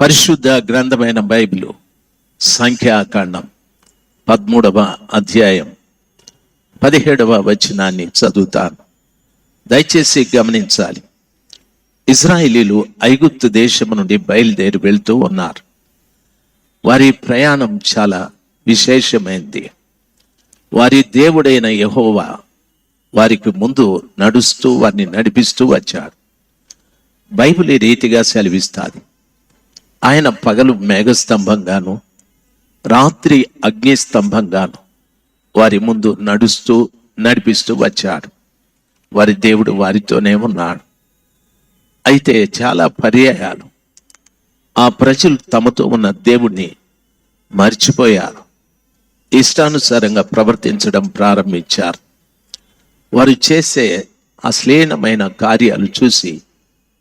పరిశుద్ధ గ్రంథమైన బైబిల్ సంఖ్యాకాండం పదమూడవ అధ్యాయం పదిహేడవ వచనాన్ని చదువుతాను. దయచేసి గమనించాలి. ఇజ్రాయిలీలు ఐగుప్తు దేశం నుండి బయలుదేరి వెళ్తూ ఉన్నారు. వారి ప్రయాణం చాలా విశేషమైంది. వారి దేవుడైన యహోవా వారికి ముందు నడుస్తూ వారిని నడిపిస్తూ వచ్చాడు. బైబిల్ ఈ రీతిగా సెలవిస్తాది. ఆయన పగలు మేఘస్తంభంగాను రాత్రి అగ్నిస్తంభంగాను వారి ముందు నడుస్తూ నడిపిస్తూ వచ్చాడు. వారి దేవుడు వారితోనే ఉన్నాడు. అయితే చాలా పర్యాయాలు. ఆ ప్రజలు తమతో ఉన్న దేవుణ్ణి మర్చిపోయారు. ఇష్టానుసారంగా ప్రవర్తించడం ప్రారంభించారు. వారు చేసే అశ్లీనమైన కార్యాలు చూసి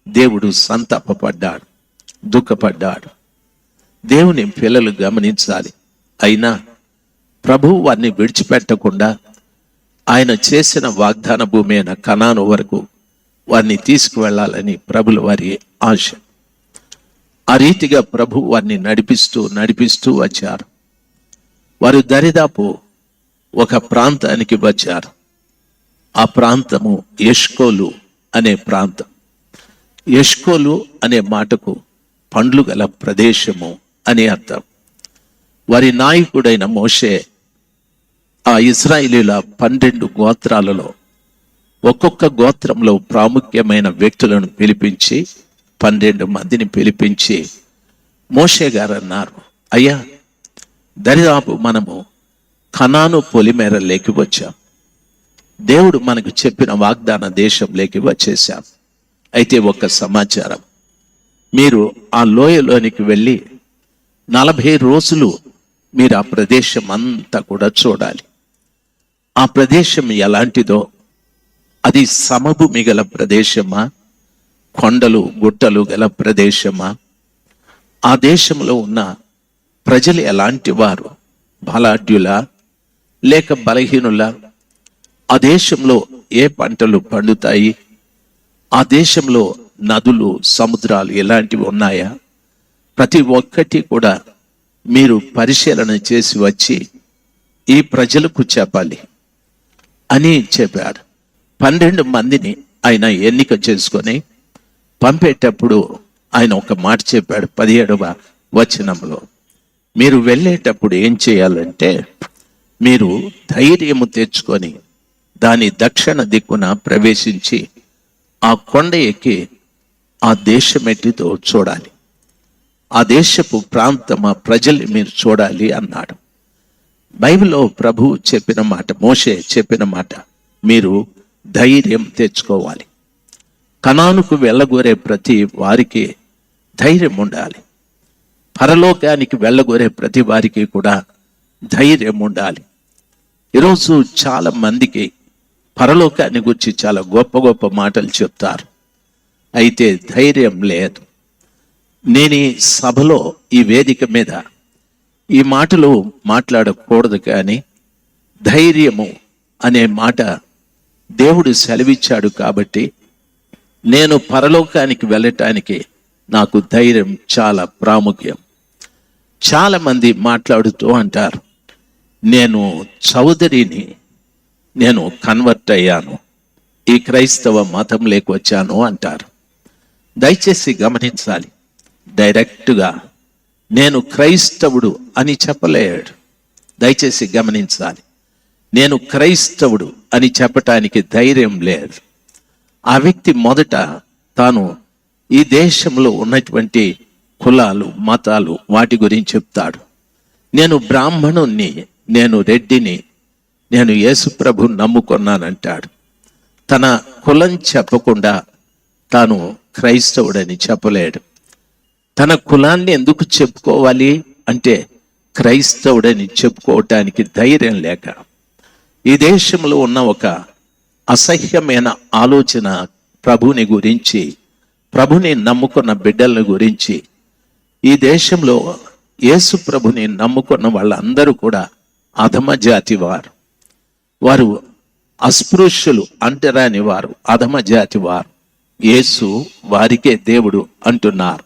దేవుడు సంతాపపడ్డాడు. దుఃఖపడ్డాడు. దేవుని పిల్లలు గమనించాలి. అయినా ప్రభువు వారిని విడిచిపెట్టకుండా ఆయన చేసిన వాగ్దాన భూమి అయిన కణాను వరకు వారిని తీసుకువెళ్ళాలని ప్రభుల వారి ఆశ. ఆ రీతిగా ప్రభు వారిని నడిపిస్తూ నడిపిస్తూ వచ్చారు. వారు దరిదాపు ఒక ప్రాంతానికి వచ్చారు. ఆ ప్రాంతము యష్కోలు అనే ప్రాంతం. యష్కోలు అనే మాటకు పండ్లు గల ప్రదేశము అని అర్థం. వారి నాయకుడైన మోషే ఆ ఇస్రాయిలీల పన్నెండు గోత్రాలలో ఒక్కొక్క గోత్రంలో ప్రాముఖ్యమైన వ్యక్తులను పిలిపించి పన్నెండు మందిని పిలిపించి మోషే గారు అన్నారు అయ్యా దరిదాపు మనము కనాను పొలిమేరలేకి వచ్చాం. దేవుడు మనకు చెప్పిన వాగ్దాన దేశంలోకి వచ్చేసాం అయితే ఒక సమాచారం మీరు ఆ లోయలోనికి వెళ్ళి నలభై రోజులు మీరు ఆ ప్రదేశం అంతా కూడా చూడాలి. ఆ ప్రదేశం ఎలాంటిదో? అది సమభూమి గల ప్రదేశమా? కొండలు గుట్టలు గల ప్రదేశమా? ఆ దేశంలో ఉన్న ప్రజలు ఎలాంటి వారు? బలాఢ్యులా? లేక బలహీనులా? ఆ దేశంలో ఏ పంటలు పండుతాయి? ఆ దేశంలో నదులు సముద్రాలు ఎలాంటివి ఉన్నాయా? ప్రతి ఒక్కటి కూడా మీరు పరిశీలన చేసి వచ్చి ఈ ప్రజలకు చెప్పాలి అని చెప్పాడు. పన్నెండు మందిని ఆయన ఎన్నిక చేసుకొని పంపేటప్పుడు ఆయన ఒక మాట చెప్పాడు పదిహేడవ వచనంలో. మీరు వెళ్ళేటప్పుడు ఏం చేయాలంటే మీరు ధైర్యము తెచ్చుకొని దాని దక్షిణ దిక్కున ప్రవేశించి ఆ కొండ ఎక్కి ఆ దేశమెట్టితో చూడాలి. ఆ దేశపు ప్రాంతమ ప్రజల్ని మీరు చూడాలి అన్నాడు. బైబిల్లో ప్రభు చెప్పిన మాట మోషే చెప్పిన మాట మీరు ధైర్యం తెచ్చుకోవాలి. కణానుకు వెళ్ళగోరే ప్రతి వారికి ధైర్యం ఉండాలి. పరలోకానికి వెళ్ళగోరే ప్రతి వారికి కూడా ధైర్యం ఉండాలి. ఈరోజు చాలా మందికి పరలోకాన్ని గురించి చాలా గొప్ప గొప్ప మాటలు చెప్తారు. అయితే ధైర్యం లేదు. నేను ఈ సభలో ఈ వేదిక మీద ఈ మాటలు మాట్లాడకూడదు కానీ ధైర్యము అనే మాట దేవుడు సెలవిచ్చాడు కాబట్టి నేను పరలోకానికి వెళ్ళటానికి నాకు ధైర్యం చాలా ప్రాముఖ్యం. చాలామంది మాట్లాడుతూ అంటారు నేను చౌదరిని నేను కన్వర్ట్ అయ్యాను. ఈ క్రైస్తవ మతం వచ్చాను అంటారు. దయచేసి గమనించాలి. డైరెక్ట్గా నేను క్రైస్తవుడు అని చెప్పలేడు. దయచేసి గమనించాలి. నేను క్రైస్తవుడు అని చెప్పటానికి ధైర్యం లేదు. ఆ వ్యక్తి మొదట తాను ఈ దేశంలో ఉన్నటువంటి కులాలు మతాలు వాటి గురించి చెప్తాడు. నేను బ్రాహ్మణుణ్ణి నేను రెడ్డిని నేను యేసుప్రభు నమ్ముకున్నానంటాడు. తన కులం చెప్పకుండా తాను క్రైస్తవుడని చెప్పలేడు. తన కులాన్ని ఎందుకు చెప్పుకోవాలి అంటే క్రైస్తవుడని చెప్పుకోవటానికి ధైర్యం లేక. ఈ దేశంలో ఉన్న ఒక అసహ్యమైన ఆలోచన ప్రభుని గురించి ప్రభుని నమ్ముకున్న బిడ్డల గురించి ఈ దేశంలో యేసు ప్రభుని నమ్ముకున్న వాళ్ళందరూ కూడా అధమ జాతి వారు. వారు అస్పృశ్యులు అంటరాని వారు అధమ జాతి వారు. యేసు వారికే దేవుడు అంటున్నారు.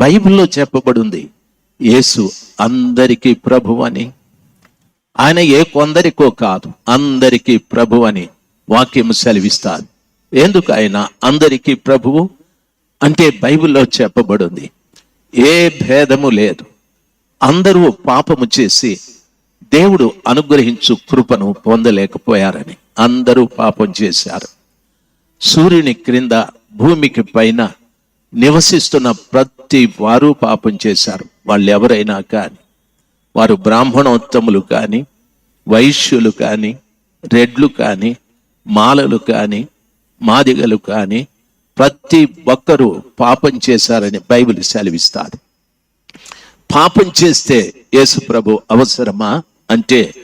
బైబిల్లో చెప్పబడింది యేసు అందరికీ ప్రభు అని ఆయన ఏ కొందరికో కాదు అందరికీ ప్రభు అని వాక్యం సెలవిస్తారు ఎందుకు ఆయన అందరికీ ప్రభువు? అంటే బైబిల్లో చెప్పబడింది ఏ భేదము లేదు. అందరూ పాపము చేసి దేవుడు అనుగ్రహించు కృపను పొందలేకపోయారని అందరూ పాపం చేశారు. సూర్యుని క్రింద భూమికి పైన నివసిస్తున్న ప్రతి వారు పాపం చేశారు. వాళ్ళు ఎవరైనా కానీ వారు బ్రాహ్మణోత్తములు కానీ వైశ్యులు కానీ రెడ్లు కానీ మాలలు కానీ మాదిగలు కానీ ప్రతి ఒక్కరూ పాపం చేశారని బైబిల్ సెలవిస్తారు పాపం చేస్తే యేసు ప్రభు అవసరమా? అంటే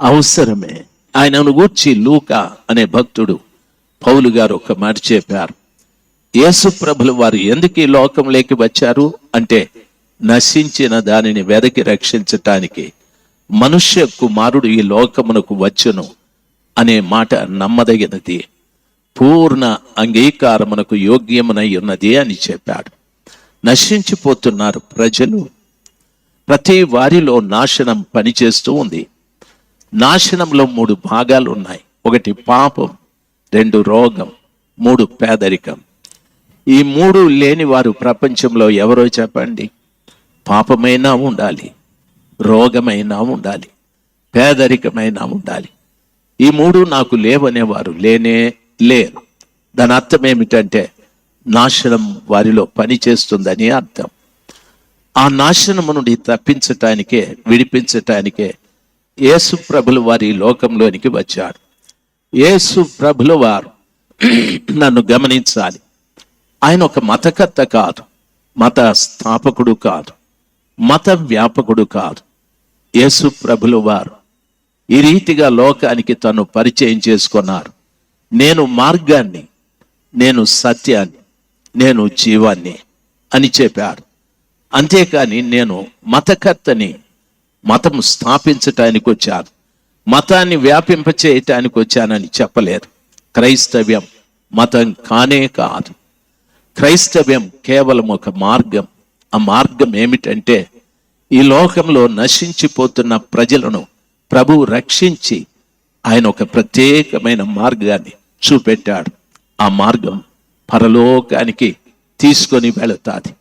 అవసరమే. ఆయనను గూర్చి లూక అనే భక్తుడు పౌలు గారు ఒక మాట చెప్పారు. యేసు ప్రభులు వారు ఎందుకు ఈ లోకంలోకి వచ్చారు? అంటే నశించిన దానిని వెదకి రక్షించటానికి మనుష్య కుమారుడు ఈ లోకమునకు వచ్చును అనే మాట నమ్మదగినది. పూర్ణ అంగీకారమునకు యోగ్యమునై ఉన్నది అని చెప్పాడు. నశించిపోతున్నారు ప్రజలు. ప్రతి వారిలో నాశనం పనిచేస్తూ ఉంది. నాశనంలో మూడు భాగాలు ఉన్నాయి. ఒకటి పాపం రెండు రోగం మూడు పేదరికం. ఈ మూడు లేని వారు ప్రపంచంలో ఎవరో చెప్పండి. పాపమైనా ఉండాలి రోగమైనా ఉండాలి పేదరికమైనా ఉండాలి. ఈ మూడు నాకు లేవనేవారు లేనే లేరు. దాని అర్థం ఏమిటంటే నాశనం వారిలో పనిచేస్తుందని అర్థం. ఆ నాశనము నుండి తప్పించటానికే విడిపించటానికే యేసు ప్రభులు వారి లోకంలోనికి వచ్చాడు యేసు ప్రభుల వారు నన్ను గమనించాలి. ఆయన ఒక మతకర్త కాదు మత స్థాపకుడు కాదు మత వ్యాపకుడు కాదు. యేసు ప్రభుల వారు ఈ రీతిగా లోకానికి తను పరిచయం చేసుకున్నారు. నేను మార్గాన్ని నేను సత్యాన్ని నేను జీవాన్ని అని చెప్పారు. అంతేకాని నేను మతకర్తని మతం స్థాపించటానికి వచ్చాను. మతాన్ని వ్యాపింపచేయటానికి వచ్చానని చెప్పలేరు. క్రైస్తవ్యం మతం కానే కాదు. క్రైస్తవ్యం కేవలం ఒక మార్గం. ఆ మార్గం ఏమిటంటే ఈ లోకంలో నశించిపోతున్న ప్రజలను ప్రభువు రక్షించి ఆయన ఒక ప్రత్యేకమైన మార్గాన్ని చూపెట్టాడు. ఆ మార్గం పరలోకానికి తీసుకొని వెళుతాది.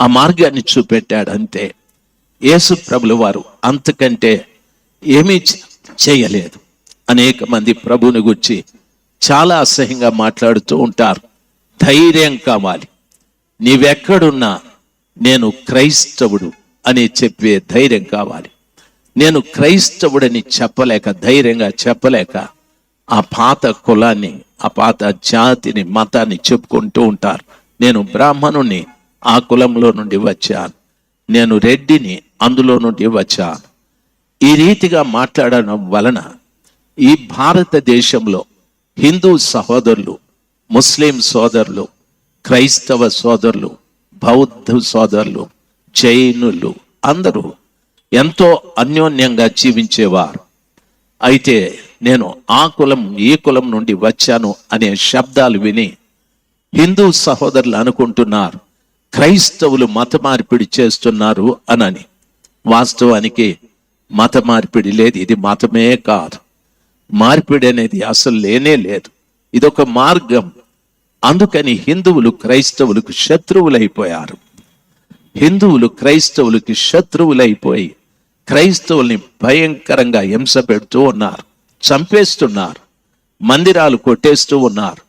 ఆ మార్గాన్ని చూపెట్టాడు అంతే యేసు ప్రభుల వారు అంతకంటే ఏమీ చేయలేదు. అనేక మంది ప్రభుని గురించి చాలా అసహ్యంగా మాట్లాడుతూ ఉంటారు. ధైర్యం కావాలి. నీవెక్కడున్నా నేను క్రైస్తవుడు అని చెప్పే ధైర్యం కావాలి. నేను క్రైస్తవుడని చెప్పలేక ధైర్యంగా చెప్పలేక ఆ పాత కులాన్ని ఆ పాత జాతిని మతాన్ని చెప్పుకుంటూ ఉంటారు. నేను బ్రాహ్మణుణ్ణి ఆ కులంలో నుండి వచ్చాను. నేను రెడ్డిని అందులో నుండి వచ్చాను. ఈ రీతిగా మాట్లాడడం వలన ఈ భారతదేశంలో హిందూ సహోదరులు ముస్లిం సోదరులు క్రైస్తవ సోదరులు బౌద్ధ సోదరులు జైనులు అందరూ ఎంతో అన్యోన్యంగా జీవించేవారు. అయితే నేను ఆ కులం ఈ కులం నుండి వచ్చాను అనే శబ్దాలు విని హిందూ సహోదరులు అనుకుంటున్నారు క్రైస్తవులు మత మార్పిడి చేస్తున్నారు అనని. వాస్తవానికి మత మార్పిడి లేదు. ఇది మతమే కాదు. మార్పిడి అనేది అసలు లేనే లేదు. ఇదొక మార్గం. అందుకని హిందువులు క్రైస్తవులకు శత్రువులైపోయారు. హిందువులు క్రైస్తవులకి శత్రువులైపోయి క్రైస్తవుల్ని భయంకరంగా హింస పెడుతూ ఉన్నారు. చంపేస్తున్నారు. మందిరాలు కొట్టేస్తూ ఉన్నారు.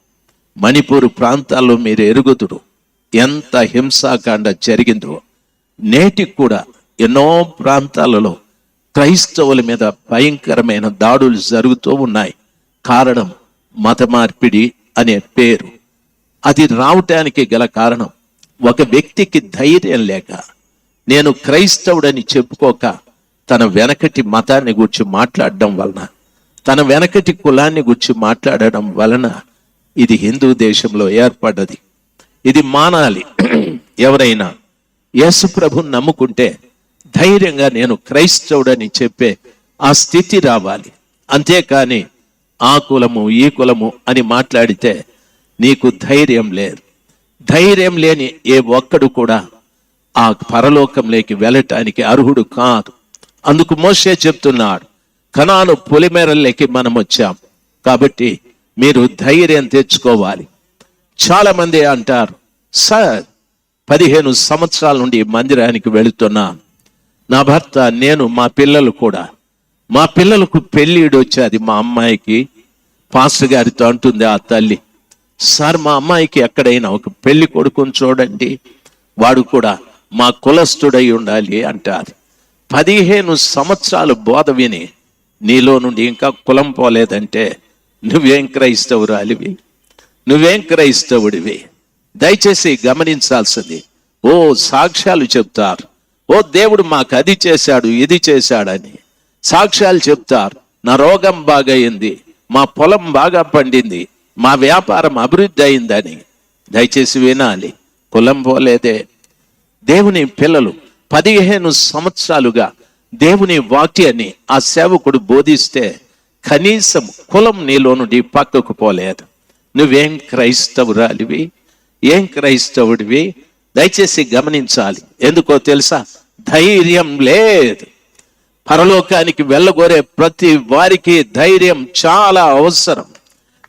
మణిపూర్ ప్రాంతాల్లో మీరు ఎరుగుతుడు ఎంత హింసాకాండ జరిగిందో నేటికి కూడా ఎన్నో ప్రాంతాలలో క్రైస్తవుల మీద భయంకరమైన దాడులు జరుగుతూ ఉన్నాయి. కారణం మత మార్పిడి అనే పేరు. అది రావటానికి గల కారణం ఒక వ్యక్తికి ధైర్యం లేక నేను క్రైస్తవుడని చెప్పుకోక తన వెనకటి మతాన్ని గురించి మాట్లాడడం వలన తన వెనకటి కులాన్ని గురించి మాట్లాడడం వలన ఇది హిందూ దేశంలో ఏర్పడ్డది. ఇది మానాలి. ఎవరైనా యేసు ప్రభు నమ్ముకుంటే ధైర్యంగా నేను క్రైస్తవుడని చెప్పే ఆ స్థితి రావాలి. అంతేకాని ఆ కులము ఈ కులము అని మాట్లాడితే నీకు ధైర్యం లేదు. ధైర్యం లేని ఏ ఒక్కడు కూడా ఆ పరలోకంలోకి వెళ్ళటానికి అర్హుడు కాదు. అందుకు మోసే చెప్తున్నాడు కణాను పొలిమేరల్లోకి మనం వచ్చాం. కాబట్టి మీరు ధైర్యం తెచ్చుకోవాలి. చాలామంది అంటారు సార్ పదిహేను సంవత్సరాల నుండి మందిరానికి వెళుతున్నాను. నా భర్త నేను మా పిల్లలు కూడా. మా పిల్లలకు పెళ్ళిడు వచ్చేది మా అమ్మాయికి. పాస్టర్ గారితో అంటుంది ఆ తల్లి సార్ మా అమ్మాయికి ఎక్కడైనా ఒక పెళ్ళి కొడుకుని చూడండి. వాడు కూడా మా కులస్తుడై ఉండాలి అంటారు. పదిహేను సంవత్సరాలు బోధ విని నీలో నుండి ఇంకా కులం పోలేదంటే నువ్వేం క్రైస్తవురాలివి? నువ్వేం క్రైస్తవుడివి? దయచేసి గమనించాల్సింది. ఓ సాక్ష్యాలు చెప్తారు. ఓ దేవుడు మాకు అది చేశాడు ఇది చేశాడని సాక్ష్యాలు చెప్తారు. నా రోగం బాగయింది మా పొలం బాగా పండింది మా వ్యాపారం అభివృద్ధి అయిందని దయచేసి వినాలి. కులం పోలేదే. దేవుని పిల్లలు పదిహేను సంవత్సరాలుగా దేవుని వాక్యాన్ని ఆ సేవకుడు బోధిస్తే కనీసం కులం నీలో నుండి పక్కకు పోలేదు. నువ్వేం క్రైస్తవురాలివి? ఏం క్రైస్తవుడివి? దయచేసి గమనించాలి. ఎందుకో తెలుసా? ధైర్యం లేదు. పరలోకానికి వెళ్ళగోరే ప్రతి వారికి ధైర్యం చాలా అవసరం.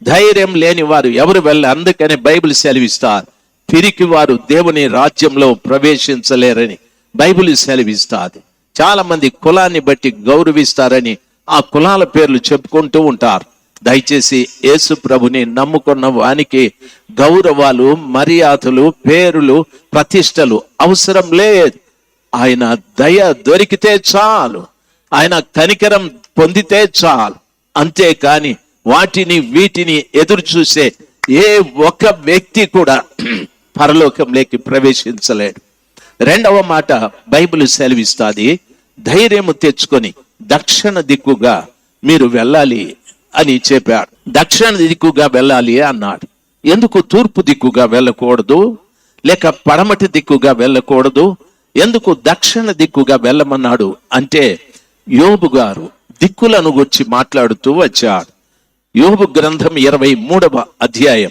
ధైర్యం లేని వారు ఎవరు వెళ్ళ అందుకని బైబిల్ సెలవిస్తారు. పిరికి వారు దేవుని రాజ్యంలో ప్రవేశించలేరని బైబిల్ సెలవిస్తారు చాలా మంది కులాన్ని బట్టి గౌరవిస్తారని ఆ కులాల పేర్లు చెప్పుకుంటూ ఉంటారు. దయచేసి యేసు ప్రభుని నమ్ముకున్న వానికి గౌరవాలు మర్యాదలు పేరులు ప్రతిష్టలు అవసరం లేదు. ఆయన దయ దొరికితే చాలు. ఆయన కనికరం పొందితే చాలు. అంతేకాని వాటిని వీటిని ఎదురు చూసే ఏ ఒక్క వ్యక్తి కూడా పరలోకంలోకి ప్రవేశించలేడు. రెండవ మాట బైబిల్ సెలవిస్తాది. ధైర్యము తెచ్చుకొని దక్షిణ దిక్కుగా మీరు వెళ్ళాలి అని చెప్పాడు. దక్షిణ దిక్కుగా వెళ్ళాలి అన్నాడు. ఎందుకు తూర్పు దిక్కుగా వెళ్ళకూడదు? లేక పడమటి దిక్కుగా వెళ్ళకూడదు? ఎందుకు దక్షిణ దిక్కుగా వెళ్ళమన్నాడు? అంటే యోబు గారు దిక్కులను గురించి మాట్లాడుతూ వచ్చాడు యోబు గ్రంథం ఇరవై మూడవ అధ్యాయం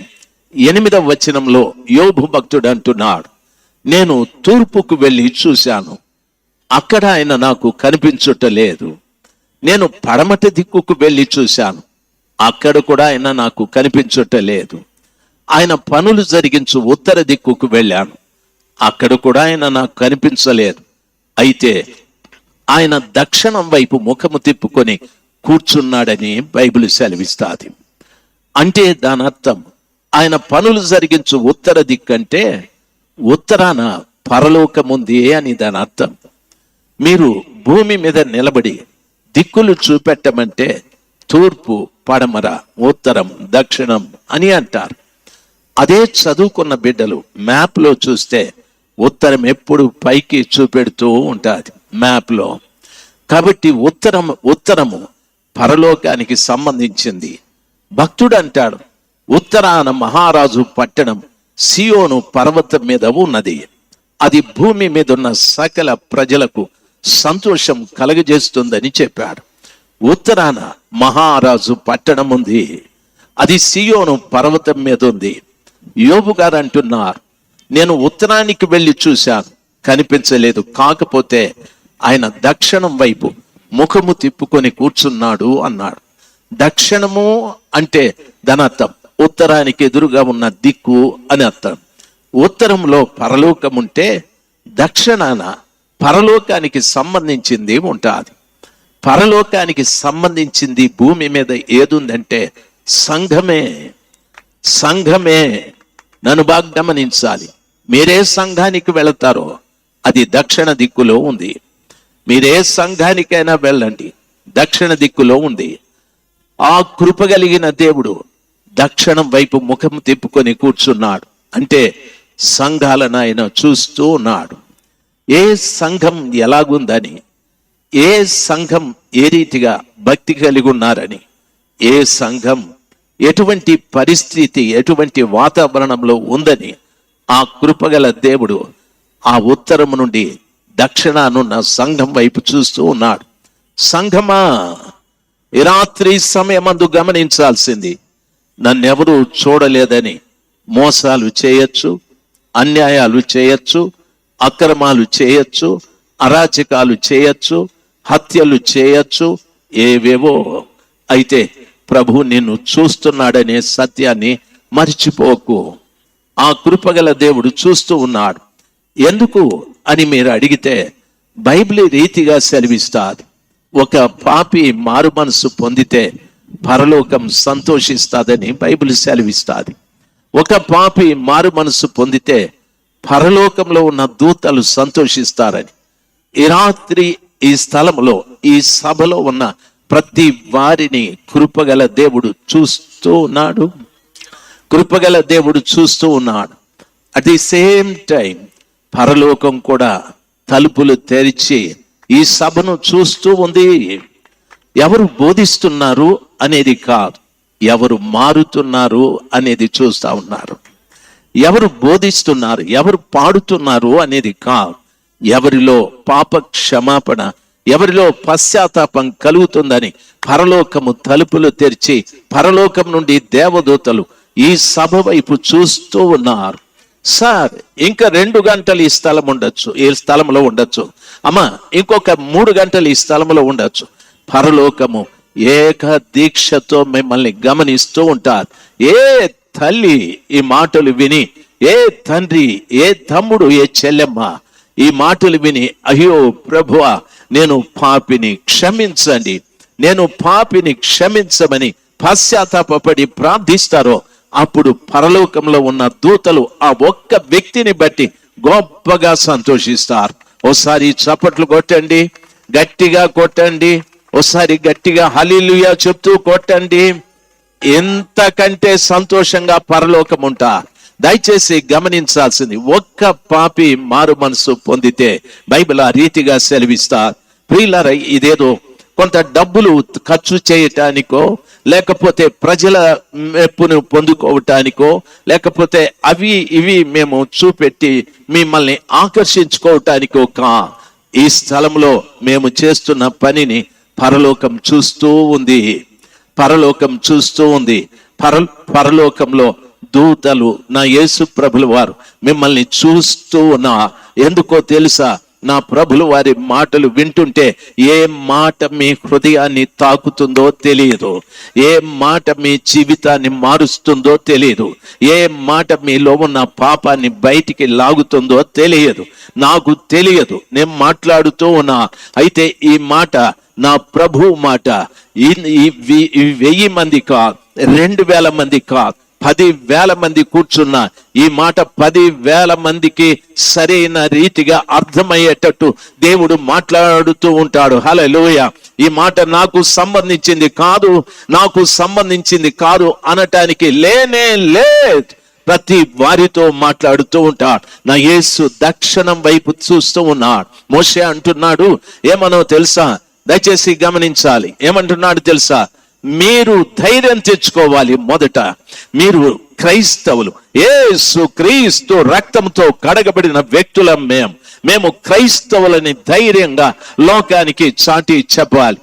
ఎనిమిదవ వచనంలో యోబు భక్తుడు అంటున్నాడు. నేను తూర్పుకు వెళ్ళి చూశాను. అక్కడ ఆయన నాకు కనిపించుటలేదు నేను పడమటి దిక్కుకు వెళ్ళి చూశాను. అక్కడ కూడా ఆయన నాకు కనిపించుటలేదు ఆయన పనులు జరిగించు ఉత్తర దిక్కుకు వెళ్ళాను. అక్కడ కూడా ఆయన నాకు కనిపించలేదు. అయితే ఆయన దక్షిణం వైపు ముఖము తిప్పుకొని కూర్చున్నాడని బైబిల్ సెలవిస్తాది. అంటే దాని అర్థం ఆయన పనులు జరిగించు ఉత్తర దిక్కంటే ఉత్తరాన పరలోకముంది అని దాని అర్థం. మీరు భూమి మీద నిలబడి దిక్కులు చూపెట్టమంటే తూర్పు పడమర ఉత్తరం దక్షిణం అని అంటారు. అదే చదువుకున్న బిడ్డలు మ్యాప్లో చూస్తే ఉత్తరం ఎప్పుడు పైకి చూపెడుతూ ఉంటుంది మ్యాప్లో. కాబట్టి ఉత్తరం ఉత్తరము పరలోకానికి సంబంధించింది. భక్తుడు అంటాడు ఉత్తరాన మహారాజు పట్టణం సియోను పర్వతం మీద ఉన్నది. అది భూమి మీద ఉన్న సకల ప్రజలకు సంతోషం కలగజేస్తుందని చెప్పాడు. ఉత్తరాన మహారాజు పట్టణం ఉంది. అది సియోను పర్వతం మీద ఉంది. యోబు గారు అంటున్నారు నేను ఉత్తరానికి వెళ్ళి చూశాను. కనిపించలేదు. కాకపోతే ఆయన దక్షిణం వైపు ముఖము తిప్పుకొని కూర్చున్నాడు అన్నాడు. దక్షిణము అంటే ధనర్థం. ఉత్తరానికి ఎదురుగా ఉన్న దిక్కు అని అర్థం. ఉత్తరంలో పరలోకం ఉంటే దక్షిణాన పరలోకానికి సంబంధించింది ఉంటుంది. పరలోకానికి సంబంధించింది భూమి మీద ఏదుందంటే సంఘమే. సంఘమే నన్ను బాగా గమనించాలి. మీరే సంఘానికి వెళతారో అది దక్షిణ దిక్కులో ఉంది. మీరే సంఘానికైనా వెళ్ళండి. దక్షిణ దిక్కులో ఉంది. ఆ కృప కలిగిన దేవుడు దక్షిణం వైపు ముఖం తిప్పుకొని కూర్చున్నాడు. అంటే సంఘాలను ఆయన చూస్తూ ఉన్నాడు. ఏ సంఘం ఎలాగుందని ఏ సంఘం ఏ రీతిగా భక్తి కలిగి ఉన్నారని ఏ సంఘం ఎటువంటి పరిస్థితి ఎటువంటి వాతావరణంలో ఉందని ఆ కృపగల దేవుడు ఆ ఉత్తరం నుండి దక్షిణానున్న సంఘం వైపు చూస్తూ ఉన్నాడు. సంఘమా రాత్రి సమయమందు గమనించాల్సింది నన్నెవరూ చూడలేదని మోసాలు చేయొచ్చు అన్యాయాలు చేయొచ్చు అక్రమాలు చేయొచ్చు అరాచకాలు చేయొచ్చు హత్యలు చేయొచ్చు ఏవేవో. అయితే ప్రభు నిన్ను చూస్తున్నాడనే సత్యాన్ని మర్చిపోకు. ఆ కృపగల దేవుడు చూస్తూ ఉన్నాడు. ఎందుకు అని మీరు అడిగితే బైబిల్ రీతిగా సెలవిస్తారు ఒక పాపి మారు మనసు పొందితే పరలోకం సంతోషిస్తాదని బైబిల్ సెలవిస్తాది. ఒక పాపి మారు మనసు పొందితే పరలోకంలో ఉన్న దూతలు సంతోషిస్తారని. ఈ రాత్రి ఈ స్థలంలో ఈ సభలో ఉన్న ప్రతి వారిని కృపగల దేవుడు చూస్తూ ఉన్నాడు. కృపగల దేవుడు చూస్తూ ఉన్నాడు. అట్ ది సేమ్ టైం పరలోకం కూడా తలుపులు తెరిచి ఈ సభను చూస్తూ ఉంది. ఎవరు బోధిస్తున్నారు అనేది కాదు. ఎవరు మారుతున్నారు అనేది చూస్తూ ఉన్నారు. ఎవరు బోధిస్తున్నారు ఎవరు పాడుతున్నారు అనేది కాదు. ఎవరిలో పాప క్షమాపణ ఎవరిలో పశ్చాత్తాపం కలుగుతుందని పరలోకము తలుపులు తెరిచి పరలోకం నుండి దేవదూతలు ఈ సభ వైపు చూస్తూ ఉన్నారు. సార్ ఇంకా రెండు గంటలు ఈ స్థలం ఉండొచ్చు ఈ స్థలంలో ఉండొచ్చు. అమ్మా ఇంకొక మూడు గంటలు ఈ స్థలంలో ఉండొచ్చు. పరలోకము ఏక దీక్షతో మిమ్మల్ని గమనిస్తూ ఉంటారు. ఏ తల్లి ఈ మాటలు విని ఏ తండ్రి ఏ తమ్ముడు ఏ చెల్లెమ్మ ఈ మాటలు విని అయ్యో ప్రభువ నేను పాపిని క్షమించండి. నేను పాపిని క్షమించమని పశ్చాత్తాపడి ప్రార్థిస్తారో అప్పుడు పరలోకంలో ఉన్న దూతలు ఆ ఒక్క వ్యక్తిని బట్టి గొప్పగా సంతోషిస్తారు. ఓసారి చప్పట్లు కొట్టండి గట్టిగా కొట్టండి ఓసారి గట్టిగా హలీలుయా చెప్తూ కొట్టండి. ఎంతకంటే సంతోషంగా పరలోకం ఉంటా దయచేసి గమనించాల్సింది ఒక్క పాపి మారు మనసు పొందితే బైబిల్ ఆ రీతిగా సెలవిస్తా ప్రియులర ఇదేదో కొంత డబ్బులు ఖర్చు చేయటానికో లేకపోతే ప్రజల మెప్పును పొందుకోవటానికో లేకపోతే అవి ఇవి మేము చూపెట్టి మిమ్మల్ని ఆకర్షించుకోవటానికో కా ఈ స్థలంలో మేము చేస్తున్న పనిని పరలోకం చూస్తూ ఉంది. పరలోకం చూస్తూ ఉంది. పర పరలోకంలో దూతలు నా యేసు ప్రభులు వారు మిమ్మల్ని చూస్తూ ఉన్నా. ఎందుకో తెలుసా? నా ప్రభులు వారి మాటలు వింటుంటే ఏ మాట మీ హృదయాన్ని తాకుతుందో తెలియదు. ఏ మాట మీ జీవితాన్ని మారుస్తుందో తెలియదు. ఏ మాట మీలో ఉన్న పాపాన్ని బయటికి లాగుతుందో తెలియదు. నాకు తెలియదు. నేను మాట్లాడుతూ ఉన్నా. అయితే ఈ మాట నా ప్రభు మాట. ఈ- ఈ వెయ్యి మంది కాదు రెండు వేల మంది కాదు పది వేల మంది కూర్చున్న ఈ మాట పది వేల మందికి సరైన రీతిగా అర్థమయ్యేటట్టు దేవుడు మాట్లాడుతూ ఉంటాడు. హలోయ ఈ మాట నాకు సంబంధించింది కాదు నాకు సంబంధించింది కాదు అనటానికి లేనే లేదు. ప్రతి వారితో మాట్లాడుతూ ఉంటాడు. నా యేసు దక్షిణం వైపు చూస్తూ ఉన్నాడు. మోషే అంటున్నాడు ఏమనో తెలుసా? దయచేసి గమనించాలి. ఏమంటున్నాడు తెలుసా? మీరు ధైర్యం తెచ్చుకోవాలి మొదట. మీరు క్రైస్తవులు. ఏసు క్రీస్తు రక్తంతో కడగబడిన వ్యక్తులం మేము మేము క్రైస్తవులని ధైర్యంగా లోకానికి చాటి చెప్పాలి.